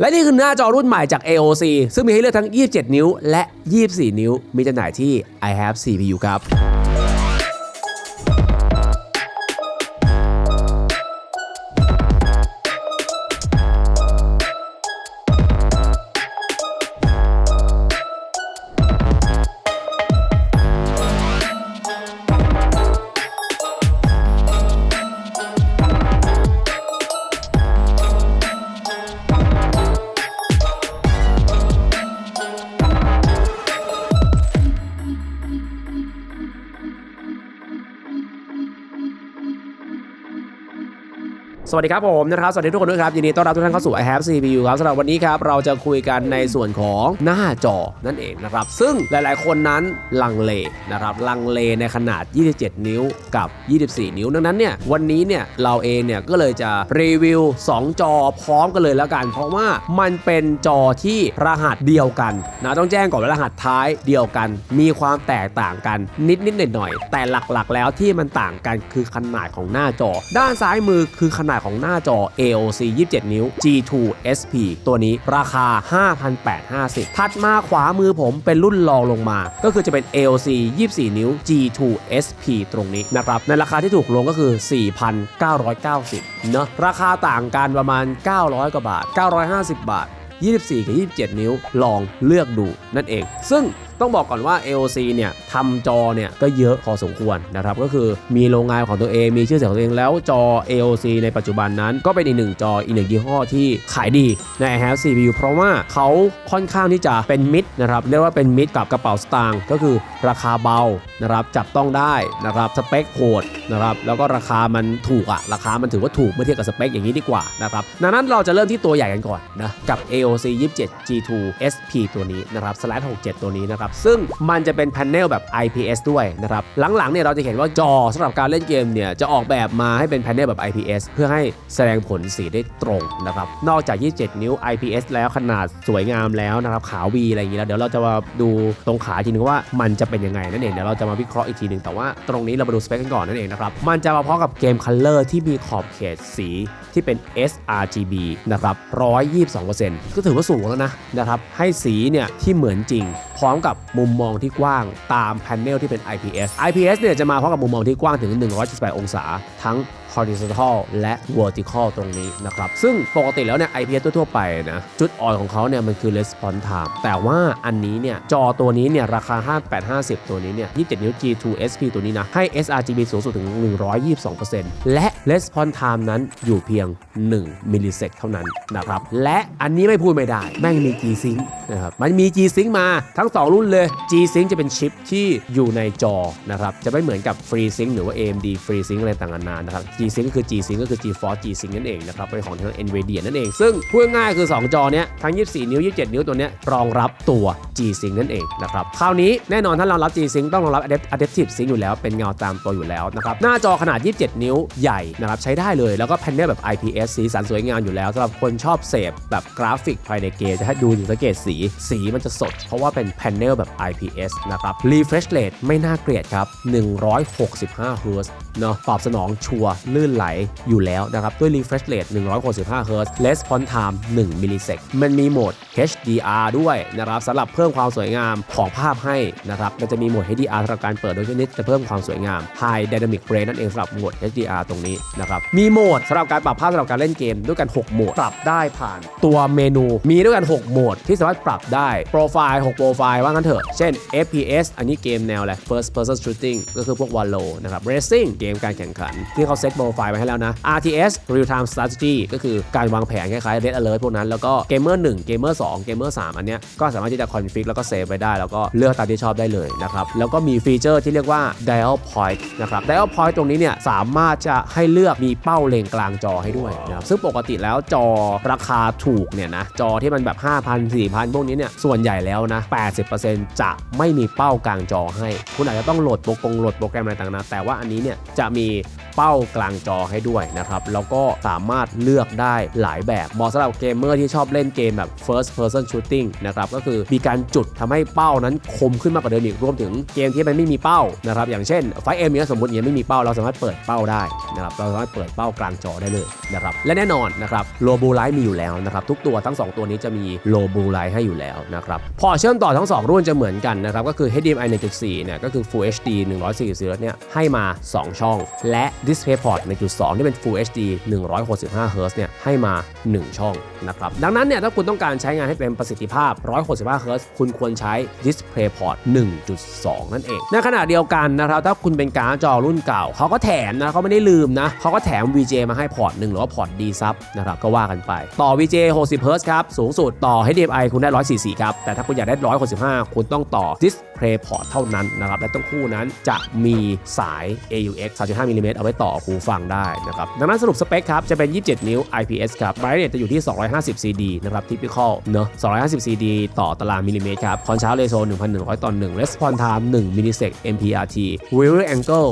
และนี่คือหน้าจอรุ่นใหม่จาก AOC ซึ่งมีให้เลือกทั้ง 27 นิ้ว และ 24 นิ้ว มีจำหน่ายที่ I have CPU ครับ วัสดีครับผมนะครับ สวัสดีทุกคนด้วยครับ ยินดีต้อนรับทุกท่านเข้าสู่ I have CPU ครับสำหรับวันนี้ครับ เราจะคุยกันในส่วนของหน้าจอนั่นเองนะครับ ซึ่งหลายๆ คนนั้นลังเลนะครับ ลังเลในขนาด 27 นิ้วกับ 24 นิ้ว ดังนั้นเนี่ย วันนี้เนี่ย เราเองเนี่ย ก็เลยจะรีวิว 2 จอพร้อมกันเลยแล้วกัน เพราะว่ามันเป็นจอที่รหัสเดียวกันนะ ต้องแจ้งก่อนว่ารหัสท้ายเดียวกัน มีความแตกต่างกันนิดๆหน่อยๆแต่หลักๆ แล้วที่มันต่างกันคือขนาดของหน้าจอ ด้านซ้ายมือคือขนาดของหน้าจอ AOC 27 นิ้ว G2 SP ตัวนี้ราคา 5,850 ถัดมาขวามือผมเป็นรุ่นรองลงมา ก็คือจะเป็น AOC 24 นิ้ว G2 SP ตรงนี้นะครับ ในราคาที่ถูกลงก็คือ 4,990 เนอะราคาต่างกันประมาณ 900 กว่าบาท 950 บาท 24 กับ 27 นิ้ว ลองเลือกดูนั่นเอง ซึ่ง ต้องบอกก่อนว่า AOC เนี่ยทำจอเนี่ยก็เยอะพอสมควรนะครับก็คือมีโรงงานของตัวเองมีชื่อเสียงของตัวเองแล้วจอ AOC ในปัจจุบันนั้น ก็เป็นอีกหนึ่งจออีกหนึ่งยี่ห้อที่ขายดีใน I have CPU เพราะว่าเขาค่อนข้างที่จะเป็นมิตรนะครับเรียกว่าเป็นมิตรกับกระเป๋าสตางค์ก็คือราคาเบานะครับจับต้องได้นะครับสเปคโหดนะครับแล้วก็ราคามันถูกอะราคามันถือว่าถูกเมื่อเทียบกับสเปคอย่างนี้ดีกว่านะครับดังนั้นเราจะเริ่มที่ตัวใหญ่กันก่อนนะกับ AOC 27 G2 SP ตัวนี้นะครับ slash 67 ตัวนี้นะครับซึ่งมันจะเป็นแผงแบบ IPS ด้วยนะครับ หลังๆเนี่ยเราจะเห็นว่าจอสำหรับการเล่นเกมเนี่ยจะออกแบบมาให้เป็นแผงแบบ IPS เพื่อให้แสดงผลสีได้ตรงนะครับ นอกจาก 27 นิ้ว IPS แล้วขนาดสวยงามแล้วนะครับ ขาววีอะไรอย่างนี้แล้วเดี๋ยวเราจะมาดูตรงขาอีกทีนึงว่ามันจะเป็นยังไงนั่นเองเดี๋ยวเราจะมาวิเคราะห์อีกทีหนึ่งแต่ว่าตรงนี้เรามาดูสเปคกันก่อนนั่นเองนะครับมันจะมาพร้อมกับเกมคัลเลอร์ที่มีขอบเขตสีที่เป็น sRGB นะครับ122%ก็ถือว่าสูงแล้วนะนะครับให้สีเนี่ยที่เหมือนจริง พร้อมกับมุมมองที่กว้างตามแผงที่เป็น IPS IPS เนี่ยจะมาพร้อมกับมุมมองที่กว้างถึง 178 องศา ทั้ง horizontal และ vertical ตรงนี้นะครับ ซึ่งปกติแล้วเนี่ย IPS ทั่วๆไปนะ จุดอ่อนของเขาเนี่ยมันคือ response time แต่ว่าอันนี้เนี่ย จอตัวนี้เนี่ย ราคา 5850 ตัวนี้เนี่ย 27 นิ้ว G2 SP ตัวนี้นะ ให้ sRGB สูงสุดถึง 122%และ response time นั้นอยู่เพียง 1 มิลลิเซกเท่านั้นนะครับ และอันนี้ไม่พูดไม่ได้ แม่งมี G-Sync นะครับ มันมี G-Sync มาทั้ง 2 รุ่นเลย G-Sync จะเป็นชิปที่อยู่ในจอนะครับ จะไม่เหมือนกับ FreeSync หรือว่า AMD FreeSync อะไรต่างๆนานานะครับ G-Sync ก็คือ G-Sync ก็คือ GeForce G-Sync นั่นเองนะครับเป็นของทาง NVIDIA นั่นเองซึ่งพูดง่ายคือ 2 จอเนี้ยทั้ง 24 นิ้ว 27 นิ้วตัวเนี้ยรองรับตัว G-Sync นั่นเองนะครับคราวนี้แน่นอนถ้าเรารับ G-Sync ต้องรองรับ Adaptive Sync อยู่แล้วเป็นเงาตามตัวอยู่แล้วนะครับหน้าจอขนาด 27 นิ้วใหญ่นะครับใช้ได้เลยแล้วก็แพนเนลแบบ IPS สีสันสวยงามอยู่แล้วสำหรับคนชอบเสพแบบกราฟิกภายในเกมจะให้ดูสังเกตสี สีมันจะสด เพราะว่าเป็นแพนเนลแบบ IPS นะครับ Refresh Rate ไม่น่าเกลียดครับ165 Hz เนาะตอบสนองชัวร์ลื่นไหลอยู่แล้วนะครับ ด้วย refresh rate 165 Hz response time 1มิลลิเซกมันมีโหมด HDR ด้วยนะครับสำหรับเพิ่มความสวยงามของภาพให้นะครับมันจะมีโหมด HDR สำหรับการเปิดโดยชนิดจะเพิ่มความสวยงาม High Dynamic Range นั่นเองสำหรับโหมด HDR ตรงนี้นะครับมีโหมดสำหรับการปรับภาพสำหรับการเล่นเกมด้วยกัน 6 โหมด ปรับได้ผ่านตัวเมนูมีด้วยกัน 6 โหมด ที่สามารถปรับได้โปรไฟล์6โปรไฟล์ว่างั้นเถอะ เช่น FPS อันนี้เกมแนวอะไร First Person Shooting ก็คือพวก Valo นะครับ Racing เกมการแข่งขัน ที่เขาเซตโปรไฟล์ไว้ให้แล้วนะ RTS Real Time Strategy ก็คือการวางแผนคล้ายๆ Red Alert พวกนั้น แล้วก็ Gamer 1 Gamer 2 Gamer 3 อันเนี้ยก็สามารถที่จะคอนฟิกแล้วก็เซฟไว้ได้ แล้วก็เลือกตามที่ชอบได้เลยนะครับ แล้วก็มีฟีเจอร์ที่เรียกว่า Dial Point นะครับ Dial Point ตรงนี้เนี่ยสามารถจะให้เลือกมีเป้าเล็งกลางจอให้ด้วยนะครับซึ่งปกติแล้วจอราคาถูกเนี่ยนะจอที่มันแบบ 5,000 4,000 พวกนี้เนี่ยส่วนใหญ่แล้วนะ 80%จะไม่มีเป้ากลางจอให้ คุณอาจจะต้องโหลดโปรกงโหลดโปรแกรมอะไรต่างๆนะแต่ว่าอันนี้เนี่ยจะมีเป้ากลางางจอให้ด้วยนะครับ แล้วก็สามารถเลือกได้หลายแบบเหมาะสำหรับเกมเมอร์ที่ชอบเล่นเกมแบบ first person shooting นะครับก็คือมีการจุดทำให้เป้านั้นคมขึ้นมากกว่าเดิมอีกรวมถึงเกมที่มันไม่มีเป้านะครับอย่างเช่นไฟเอ็มเนี่ยสมมติเนี่ยไม่มีเป้าเราสามารถเปิดเป้าได้นะครับเราสามารถเปิดเป้ากลางจอได้เลยนะครับและแน่นอนนะครับโลบูไลท์มีอยู่แล้วนะครับทุกตัวทั้ง 2 ตัวนี้จะมีโลบูไลท์ให้อยู่แล้วนะครับพอเชื่อมต่อทั้ง 2 รุ่นจะเหมือนกันนะครับก็คือ HDMI 1.4เนี่ยก็คือ Full HD 144 Hz เนี่ยให้มา 2 ช่อง และ DisplayPort 1.2 ที่เป็น Full HD 165 Hz เนี่ยให้มา 1 ช่องนะครับ ดังนั้นเนี่ยถ้าคุณต้องการใช้งานให้เป็นประสิทธิภาพ 165 Hz คุณควรใช้ DisplayPort 1.2 นั่นเอง ในขณะเดียวกันนะครับ ถ้าคุณเป็นการ์ดจอรุ่นเก่า เขาก็แถมนะเขาไม่ได้ลืมนะเขาก็แถม VJ มาให้พอร์ตหนึ่งหรือว่าพอร์ต D sub นะครับก็ว่ากันไป ต่อ VJ 60 Hz ครับสูงสุดต่อ HDMI คุณได้ 144 ครับ แต่ถ้าคุณอยากได้ 165 คุณต้องต่อ DisplayPort เท่านั้นนะครับและต้องคู่นั้นจะมีสาย AUX 3.5มิลลิเมตรเอาไว้ต่อหูฟังได้นะครับดังนั้นสรุปสเปคครับ จะเป็น 27 นิ้ว IPS ครับ brightness จะอยู่ที่ 250 CD นะครับ typical เนอะ250 CD ต่อตารางมิลลิเมตรครับ contrast ratio 1,100 ต่อ1 response time 1 millisec MPRT viewer angle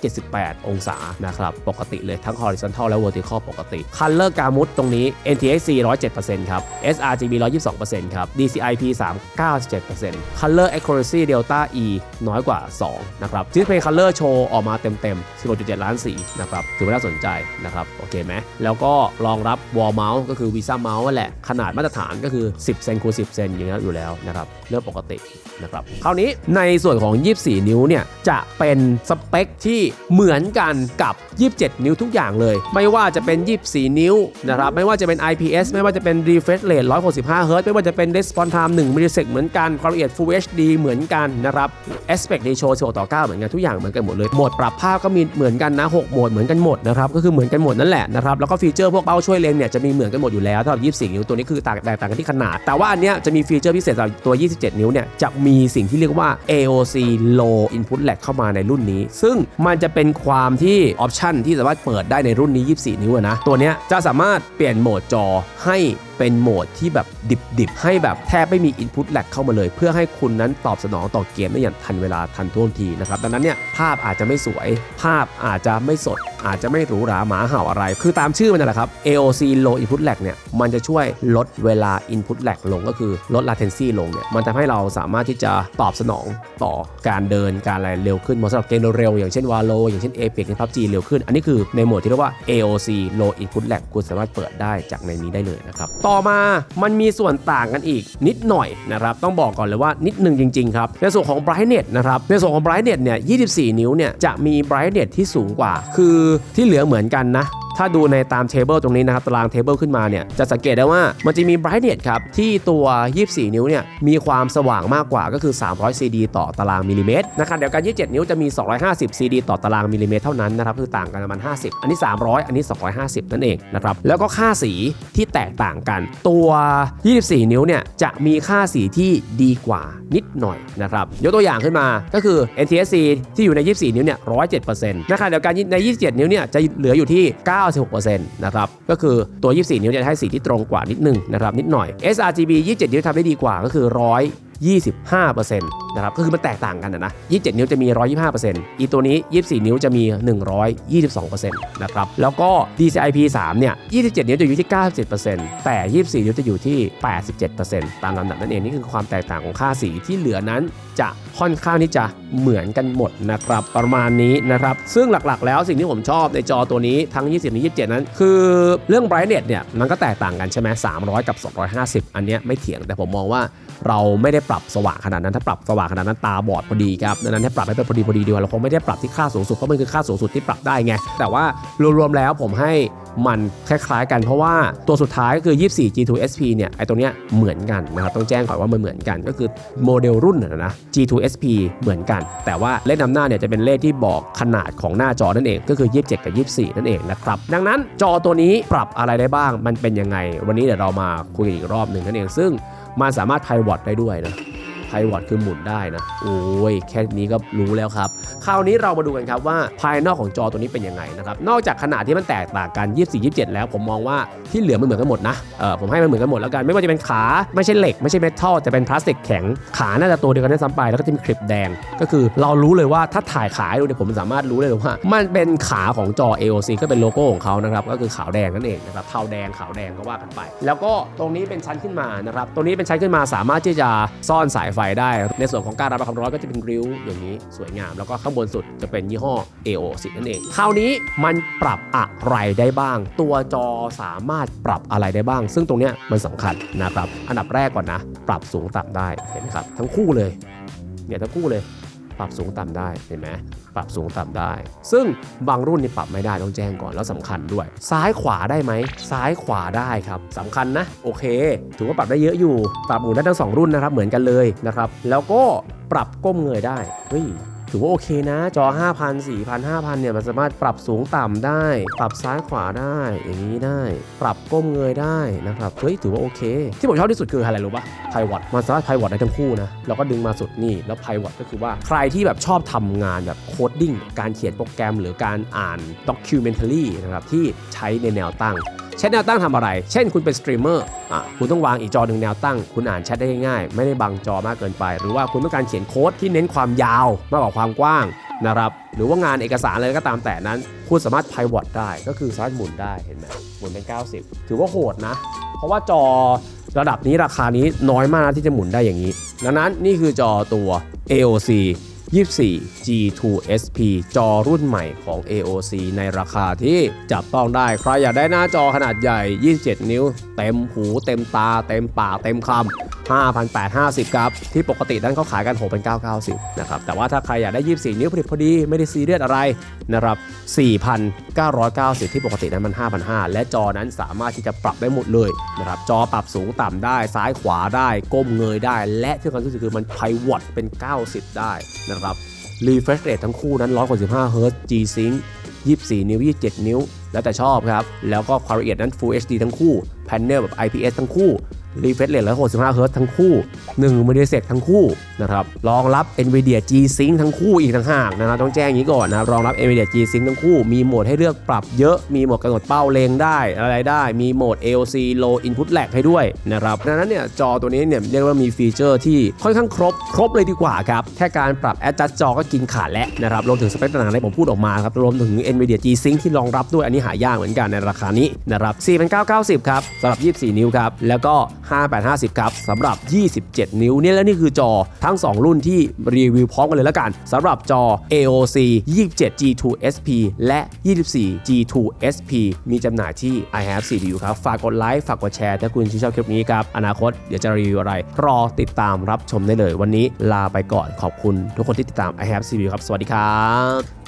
178 องศานะครับปกติเลยทั้ง horizontal และ vertical ปกติ color gamut ตรงนี้ NTSC 107%ครับ sRGB 122%ครับ DCI-P 3 97% color accuracy delta E น้อยกว่า 2 นะครับ display color โชว์ออกมาเต็มๆ16.7 ล้านสีนะครับถือว่าน่าสนใจนะครับโอเคไหมแล้วก็รองรับ wall mouse ก็คือ Visa mouse นั่นแหละขนาดมาตรฐานก็คือ 10 เซนคูณ10 เซนอย่างนี้อยู่แล้วนะครับเรื่องปกตินะครับคราวนี้ในส่วนของ 24 นิ้วเนี่ยจะเป็นสเปคที่เหมือนกันกับ 27 นิ้วทุกอย่างเลย ไม่ว่าจะเป็น 24 นิ้วนะครับไม่ว่าจะเป็น IPS ไม่ว่าจะเป็น refresh rate 165 Hz ไม่ว่าจะเป็น response time 1 millisec เหมือนกันความละเอียด Full HD เหมือนกันนะครับ aspect ratio 16ต่อ9เหมือนกันทุกอย่างเหมือนกันหมดเลยโหมดปรับภาพก็มีเหมือนกันนะ 6 โหมดเหมือนือนกันหมดนะครับก็คือเหมือนกันหมดนั่นแหละนะครับแล้วก็ฟีเจอร์พวกเป้าช่วยเล็งเนี่ยจะมีเหมือนกันหมดอยู่แล้วสำหรับ24 นิ้วตัวนี้คือต่างแตกต่างกันที่ขนาด แต่ว่าอันเนี้ยจะมีฟีเจอร์พิเศษสำหรับตัว 27 นิ้วเนี่ยจะมีสิ่งที่เรียกว่า AOC Low Input Lag เข้ามาในรุ่นนี้ ซึ่งมันจะเป็นความที่ออปชันที่สามารถเปิดได้ในรุ่นนี้ 24 นิ้วนะตัวเนี้ยจะสามารถเปลี่ยนโหมดจอให้เป็นโหมดที่แบบดิบๆ ให้แบบแทบไม่มี Input Lag เข้ามาเลย เพื่อให้คุณนั้นตอบสนองต่อเกมได้อย่างทันเวลาทันท่วงทีนะครับ ดังนั้นเนี่ยภาพอาจจะไม่สวย ภาพอาจจะไม่สด อาจจะไม่หรูหราหมาเห่าอะไร คือตามชื่อมันนั่นแหละครับ AOC Low Input Lag เนี่ยมันจะช่วยลดเวลา Input Lag ลงก็คือลด latency ลงเนี่ยมันทำให้เราสามารถที่จะตอบสนองต่อการเดินการอะไรเร็วขึ้นเหมาะสำหรับเกมเร็วๆอย่างเช่น Valo อย่างเช่น Apex ใน PUBG เร็วขึ้น อันนี้คือในโหมดที่เรียกว่า AOC Low Input Lag คุณสามารถเปิดได้จากในนี้ได้เลยนะครับต่อมามันมีส่วนต่างกันอีกนิดหน่อยนะครับต้องบอกก่อนเลยว่านิดหนึ่งจริงๆครับในส่วนของ brightness นะครับในส่วนของ brightness เนี่ย24 นิ้วเนี่ยจะมี brightness ที่สูงกว่า คือที่เหลือเหมือนกันนะถ้าดูในตามเทเบิลตรงนี้นะครับตารางเทเบิลขึ้นมาเนี่ยจะสังเกตได้ว่ามันจะมี brightness ครับ ที่ตัว 24 นิ้วเนี่ยมีความสว่างมากกว่าก็คือ 300 CD ต่อตารางมิลลิเมตรนะครับเดี๋ยวกัน 27 นิ้วจะมี 250 CD ต่อตารางมิลลิเมตรเท่านั้นนะครับคือต่างกันประมาณ 50 อันนี้ 300 อันนี้ 250 นั่นเองนะครับแล้วก็ค่าสีที่แตกต่างกัน ตัว 24 นิ้วเนี่ยจะมีค่าสีที่ดีกว่านิดหน่อยนะครับยกตัวอย่างขึ้นมาก็คือ NTSC ที่อยู่ใน 24 นิ้วเนี่ย107%นะครับเดี๋ยวกันใน 27 นิ้วเนี่ยจะเหลืออยู่ที่96%นะครับก็คือตัว 24 นิ้วจะให้สีที่ตรงกว่านิดนึงนะครับนิดหน่อย sRGB 27 นิ้วทำได้ดีกว่าก็คือ 25%นะครับก็คือมันแตกต่างกันนะ27 นิ้วจะมี 125%อีตัวนี้ 24 นิ้วจะมี 122%นะครับแล้วก็ DCI-P 3เนี่ย 27 นิ้วจะอยู่ที่ 97%แต่ 24 นิ้วจะอยู่ที่ 87%ตามลำดับนั่นเองนี่คือความแตกต่างของค่าสีที่เหลือนั้นจะค่อนข้างที่จะเหมือนกันหมดนะครับประมาณนี้นะครับซึ่งหลักๆ แล้วสิ่งที่ผมชอบในจอตัวนี้ทั้ง 20และ27 นั้น คือเรื่อง brightness เนี่ยมันก็แตกต่างกันใช่ไหม300 กับ 250 อันเนี้ยไม่เถียงแต่ผมมองว่า เราไม่ได้ปรับสว่างขนาดนั้นถ้าปรับสว่างขนาดนั้นตาบอดพอดีครับดังนั้นถ้าปรับให้เป็นพอดีพอดีดีกว่าเราคงไม่ได้ปรับที่ค่าสูงสุดเพราะมันคือค่าสูงสุดที่ปรับได้ไงแต่ว่ารวมๆแล้วผมให้มันคล้ายๆ กันเพราะว่าตัวสุดท้ายก็คือ 24 G2 SP เนี่ยไอตัวเนี้ยเหมือนกันนะครับต้องแจ้งก่อนว่ามันเหมือนกัน ก็คือโมเดลรุ่นนะนะ G2 SP เหมือนกัน แต่ว่าเลขนำหน้าเนี่ยจะเป็นเลขที่บอกขนาดของหน้าจอนั่นเองก็คือ 27 กับ 24 นั่นเองนะครับดังนั้นจอตัวนี้ปรับอะไรได้บ้างมันเป็นยังไง วันนี้เดี๋ยวเรามาคุยกันอีกรอบหนึ่งนั่นเองซึ่ง มันสามารถไพวอตได้ด้วยนะ พวอตคือหมุนได้นะ โอ้ยแค่นี้ก็รู้แล้วครับ คราวนี้เรามาดูกันครับว่าภายนอกของจอตัวนี้เป็นยังไงนะครับ นอกจากขนาดที่มันแตกต่างกัน 24 27 แล้วผมมองว่าที่เหลือมันเหมือนกันหมดนะ เออผมให้มันเหมือนกันหมดแล้วกัน ไม่ว่าจะเป็นขาไม่ใช่เหล็กไม่ใช่เมทัลแต่เป็นพลาสติกแข็ง ขาน่าจะตัวเดียวกันได้ซ้ำไปแล้วก็จะมีคลิปแดง ก็คือเรารู้เลยว่าถ้าถ่ายขาดูเนี่ยผมสามารถรู้ได้เลยว่า มันเป็นขาของจอ AOC ก็เป็นโลโก้ของเขานะครับก็คือขาวแดงนั่นเองนะครับเทาแดงขาวแดงก็ว่ากันไป แล้วก็ตรงนี้เป็นชั้นขึ้นมานะครับตรงนี้เป็นชั้นขึ้นมาสามารถที่จะซ่อนสายไฟได้ ในส่วนของการระบายความร้อนก็จะเป็นริ้วอย่างนี้สวยงาม แล้วก็ข้างบนสุดจะเป็นยี่ห้อ AOC นั่นเอง คราวนี้มันปรับอะไรได้บ้าง ตัวจอสามารถปรับอะไรได้บ้าง ซึ่งตรงเนี้ยมันสำคัญนะครับ อันดับแรกก่อนนะ ปรับสูงต่ำได้เห็นไหมครับ ทั้งคู่เลยเนี่ยทั้งคู่เลย ปรับสูงต่ำได้เห็นไหมปรับสูงต่ำได้ ซึ่งบางรุ่นนี่ปรับไม่ได้ต้องแจ้งก่อนแล้วสำคัญด้วย ซ้ายขวาได้ไหมซ้ายขวาได้ครับสำคัญนะโอเค ถือว่าปรับได้เยอะอยู่ ปรับหมุนได้ทั้งสองรุ่นนะครับเหมือนกันเลยนะครับแล้วก็ปรับก้มเงยได้เฮ้ย ถือว่าโอเคนะ จอ 5,000 4,000 5,000 เนี่ย มันสามารถปรับสูงต่ำได้ ปรับซ้ายขวาได้ อย่างนี้ได้ ปรับก้มเงยได้นะครับ เฮ้ย ถือว่าโอเค ที่ผมชอบที่สุดคืออะไรรู้ปะไพวอตมันสามารถไพวอตได้ทั้งคู่นะเราก็ดึงมาสุดนี่ แล้วไพวอตก็คือว่าใครที่แบบชอบทำงานแบบโคดดิ้ง การเขียนโปรแกรม หรือการอ่านด็อกิวเมนท a รีนะครับ ที่ใช้ในแนวตั้ง ใช้แนวตั้งทำอะไร เช่นคุณเป็นสตรีมเมอร์อะคุณต้องวางอีกจอหนึ่งแนวตั้ง คุณอ่านแชทได้ง่ายๆ ไม่ได้บังจอมากเกินไป หรือว่าคุณต้องการเขียนโค้ดที่เน้นความยาวมากกว่าความกว้างนะครับหรือว่างานเอกสารอะไรก็ตามแต่นั้น คุณสามารถ pivot ได้ก็คือสามารถหมุนได้เห็นไหมหมุนเป็น 90 ถือว่าโหดนะ เพราะว่าจอระดับนี้ราคานี้น้อยมากนะที่จะหมุนได้อย่างนี้ ดังนั้นนี่คือจอตัว AOC 24 G2 SP จอรุ่นใหม่ของ AOC ในราคาที่จับต้องได้ ใครอยากได้หน้าจอขนาดใหญ่ 27 นิ้ว เต็มหูเต็มตา เต็มปากเต็มคำ5,850 ครับ ที่ปกตินั้นเขาขายกัน 6,990 นะครับ แต่ว่าถ้าใครอยากได้ 24 นิ้วผลิตพอดีไม่ได้ซีเรียสอะไรนะครับ 4,990 ที่ปกตินั้นมัน 5,500 และจอนั้นสามารถที่จะปรับได้หมดเลยนะครับ จอปรับสูงต่ำได้ซ้ายขวาได้ ก้มเงยได้ และที่สำคัญที่สุดคือมันไพวอตเป็น 90 ได้นะครับ refresh rate ทั้งคู่นั้น165 Hz G-Sync 24 นิ้ว 27 นิ้ว แล้วแต่ชอบครับ แล้วก็ความละเอียดนั้น Full HD ทั้งคู่ Panel แบบ IPS ทั้งคู่ refresh rate 165 Hz ทั้งคู่1 m i l l i s e c ทั้งคู่นะครับรองรับ NVIDIA G-Sync ทั้งคู่อีกต่างหากนะครับต้องแจ้งอย่างนี้ก่อนนะครับรองรับ NVIDIA G-Sync ทั้งคู่มีโหมดให้เลือกปรับเยอะมีโหมดกำหนดเป้าเลงได้อะไรได้ มีโหมด AOC Low Input Lag ให้ด้วยนะครับดังนั้นเนี่ยจอตัวนี้เนี่ยเรียกว่ามีฟีเจอร์ที่ค่อนข้างครบ ครบเลยดีกว่าครับ แค่การปรับ Adjust จอก็กินขาดแล้วนะครับรวมถึงสเปคต่างๆที่ผมพูดออกมาครับรวมถึง NVIDIA G-Sync ที่รองรับด้วยอันนี้หายากเหมือนกันในราคานี้นะครับ4,990ครับสำหรับ 24 นิ้วครับแล้วก็5,850ครับสำหรับ 27 นิ้วเนี่ยและนี่คือจอทั้ง 2 รุ่นที่รีวิวพร้อมกันเลยแล้วกันสำหรับจอ AOC 27 G2 SP และ 24 G2 SP มีจำหน่ายที่ i have CPU ครับ ฝากกดไลค์ฝากกดแชร์ ถ้าคุณชื่นชอบคลิปนี้ครับ อนาคตเดี๋ยวจะรีวิวอะไร รอติดตามรับชมได้เลย วันนี้ลาไปก่อนขอบคุณทุกคนที่ติดตาม i have CPU ครับ สวัสดีครับ